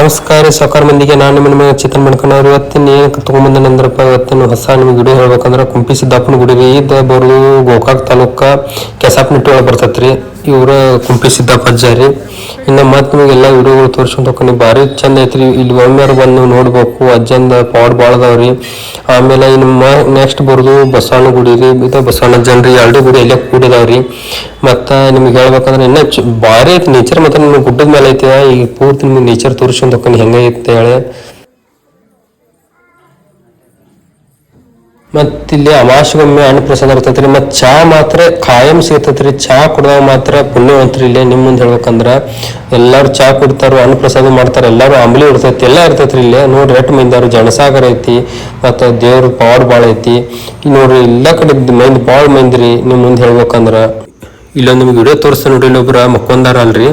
ನಮಸ್ಕಾರ ಸಾಕಾರ ಮಂದಿಗೆ. ನಾನು ನಿಮ್ಮ ನಿಮಗೆ ಚಿತ್ರ ಮಾಡ್ಕೊಂಡವ್ರು ಇವತ್ತಿನ ಏನು ತಗೊಂಡ್ಬಂದ ನಂದ್ರಪ್ಪ? ಇವತ್ತಿನ ಹೊಸ ನಿಮ್ಗೆ ಗುಡಿ ಹೇಳ್ಬೇಕಂದ್ರೆ ಕುಂಪಿ ಸಿದ್ದಾಪನ ಗುಡಿ ರೀ ಇದು ಬರೋದು ಗೋಕಾಕ್ ತಾಲೂಕ ಕೆಸಾಪ್ನಿಟ್ಟಿ ಒಳಗೆ ಬರ್ತೈತ್ರಿ. ಇವ್ರ ಕುಂಪಿ ಸಿದ್ದಪ್ಪ ಅಜ್ಜ ರೀ ಇನ್ನು ಮತ್ತೆ ನಿಮಗೆ ಎಲ್ಲ ವಿಡಿಯೋಗಳು ತೋರ್ಸ್ಕೊಂಡ್ ಹೋಗಿ ಭಾರಿ ಚಂದ ಐತ್ರಿ. ಇಲ್ಲಿ ಒಮ್ಮೆ ಬಂದು ನೋಡ್ಬೇಕು. ಅಜ್ಜಂದ ಪಾಡ್ ಭಾಳ ಅದಾವ್ರಿ. ಆಮೇಲೆ ನಿಮ್ಮ ನೆಕ್ಸ್ಟ್ ಬರೋದು ಬಸವಣ್ಣ ಗುಡಿ ರೀ. ಇದು ಬಸವಣ್ಣ ಜನರಿ ಎರಡು ಗುಡಿ ಎಲ್ಲ ಕೂಡಿದಾವ್ರಿ. ಮತ್ತು ನಿಮ್ಗೆ ಹೇಳ್ಬೇಕಂದ್ರೆ ಇನ್ನ ಭಾರಿ ಐತಿ. ನೇಚರ್ ಮತ್ತು ನಿಮ್ಗೆ ಗುಡ್ಡದ ಮೇಲೆ ಐತಿ. ಈಗ ಪೂರ್ತಿ ನಿಮ್ಗೆ ನೇಚರ್ ತೋರಿಸ್ಕೊಂಡ್ ಹೋಗಿ ಹೆಂಗೆ ಐತೆ ಹೇಳಿ. ಮತ್ತ ಇಲ್ಲಿ ಅಮಾವಾಸ್ಯಗೊಮ್ಮೆ ಅನ್ನ ಪ್ರಸಾದ ಇರ್ತೈತ್ರಿ. ಮತ್ ಚಾ ಮಾತ್ರ ಕಾಯಂ ಸಿಗ್ತೈತ್ರಿ. ಚಾ ಕುಡ್ದಾಗ ಮಾತ್ರ ಪುಣ್ಯವಂತ್ರಿ ಇಲ್ಲಿ ನಿಮ್ ಮುಂದೆ ಹೇಳ್ಬೇಕಂದ್ರ ಎಲ್ಲಾರು ಚಾ ಕುಡ್ತಾರೋ ಹಣ್ಣು ಪ್ರಸಾದ ಮಾಡ್ತಾರ, ಎಲ್ಲಾರು ಅಂಬಲಿ ಇರ್ತೈತಿ, ಎಲ್ಲಾ ಇರ್ತೈತ್ರಿ ಇಲ್ಲಿ. ನೋಡ್ರಿ, ಎಟ್ ಮೈಂದಾರು ಜನಸಾಗರ ಐತಿ, ಮತ್ತ ದೇವ್ರ ಪವರ್ ಬಾಳ ಐತಿ. ನೋಡ್ರಿ, ಎಲ್ಲಾ ಕಡೆ ಮೈಂದ್ ಬಾಳ ಮೈಂದ್ರಿ ನಿಮ್ ಮುಂದೆ ಹೇಳ್ಬೇಕಂದ್ರ. ಇಲ್ಲೊಂದು ನಿಮ್ಗೆ ವಿಡಿಯೋ ತೋರಿಸ್ತಾ ನೋಡ್ರಿ, ಇಲ್ಲೊಬ್ರ ಮಕ್ಕೊಂದಾರ ಅಲ್ರಿ.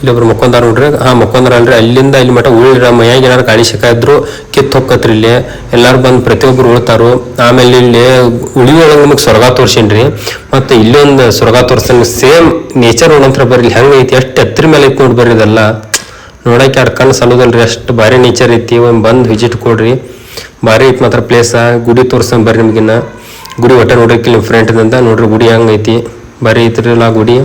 ಇಲ್ಲೊಬ್ರು ಮಕ್ಕೊಂದಾರ ನೋಡ್ರಿ, ಹಾ ಮಕ್ಕೊಂದಾರ ಅಲ್ರಿ. ಅಲ್ಲಿಂದ ಇಲ್ಲಿ ಮಠ ಉಳಿರ ಮೈಯಾಗ ಏನಾರು ಗಾಳಿ ಶಿಕ ಇದ್ರು ಕಿತ್ ಹೊಕ್ಕತ್ರಿ ಇಲ್ಲಿ. ಎಲ್ಲಾರು ಬಂದು ಪ್ರತಿಯೊಬ್ರು ಉಳ್ತಾರು. ಆಮೇಲೆ ಇಲ್ಲಿ ಉಳಿಯೊಳಗೆ ನಿಮಗೆ ಸ್ವರ್ಗ ತೋರ್ಸಿನ್ರಿ. ಮತ್ತೆ ಇಲ್ಲೊಂದು ಸ್ವರ್ಗ ತೋರ್ಸನ್ ಸೇಮ್ ನೇಚರ್ ನೋಡಂತ್ರ ಬರ್ರಿ. ಹೆಂಗ್ ಐತಿ, ಎಷ್ಟು ಎತ್ತರ ಮೇಲೆ ಐತಿ ನೋಡಿ ಬರ್ರಿ ಇದೆಲ್ಲ. ನೋಡಕ್ಕೆ ಎರಡು ಕಣ್ಣು ಸಲ್ಲೋದಲ್ರಿ ಅಷ್ಟು ಭಾರಿ ನೇಚರ್ ಐತಿ. ಒಂದು ಬಂದು ವಿಸಿಟ್ ಕೊಡ್ರಿ. ಭಾರಿ ಐತಿ ಮಾತ್ರ ಪ್ಲೇಸ ಗುಡಿ ತೋರ್ಸನ್ ಬರ್ರಿ ನಿಮ್ಗಿನ್ನ. ಗುಡಿ ಒಟ್ಟ ನೋಡ್ರಿ ನಿಮ್ಮ ಫ್ರೆಂಡ್ದಂತ ನೋಡ್ರಿ ಗುಡಿ ಹಂಗೈತಿ ಭಾರಿ ಆ ಗುಡಿ.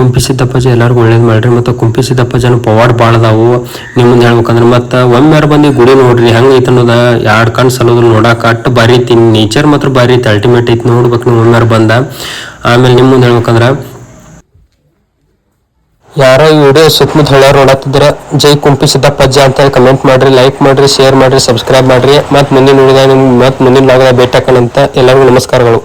ಕುಂಪಿ ಸಿದ್ದಪ್ಪಾಜಿ ಎಲ್ಲರಿಗೂ ಒಳ್ಳೇದು ಮಾಡ್ರಿ, ಮತ್ತು ಕುಂಪಿ ಸಿದ್ದಪ್ಪಾಜನ ಪವಾಡ್ ಭಾಳ ಅದಾವು. ನಿಮ್ಮ ಮುಂದೆ ಹೇಳ್ಬೇಕಂದ್ರೆ ಮತ್ತು ಒಮ್ಮೆರ ಬಂದು ಗುಡಿ ನೋಡ್ರಿ, ಹೆಂಗೆ ಐತೆ ಅನ್ನೋದ ಎರಡು ಕಣ್ಣು ಸಲೋದ್ರು ನೋಡಕ್ಕೆ ಅಟ್ಟು ಬಾರಿ ಐತಿ ನೇಚರ್ ಮಾತ್ರ ಬಾರಿ ಐತಿ ಅಲ್ಟಿಮೇಟ್ ಐತಿ ನೋಡ್ಬೇಕು ನೀವು ಒಮ್ಮೆರ ಬಂದ. ಆಮೇಲೆ ನಿಮ್ಮ ಹೇಳ್ಬೇಕಂದ್ರೆ, ಯಾರೋ ಈ ವಿಡಿಯೋ ಸುತ್ತಮುತ್ತ ಹೇಳೋರು ನೋಡತ್ತಿದ್ರೆ ಜೈ ಕುಂಪಿ ಸಿದ್ದಪ್ಪಜ್ಜ ಅಂತ ಕಮೆಂಟ್ ಮಾಡ್ರಿ ಲೈಕ್ ಮಾಡ್ರಿ ಶೇರ್ ಮಾಡ್ರಿ ಸಬ್ಸ್ಕ್ರೈಬ್ ಮಾಡ್ರಿ. ಮತ್ತು ಮುಂದಿನ ವಿಡಿಯೋದಾಗ ನಿಮ್ಗೆ ಮತ್ತು ಮುಂದಿನ ಭಾಗದಾಗ ಭೇಟಿ ಹಾಕೋಣಂತ ಎಲ್ಲರಿಗೂ ನಮಸ್ಕಾರಗಳು.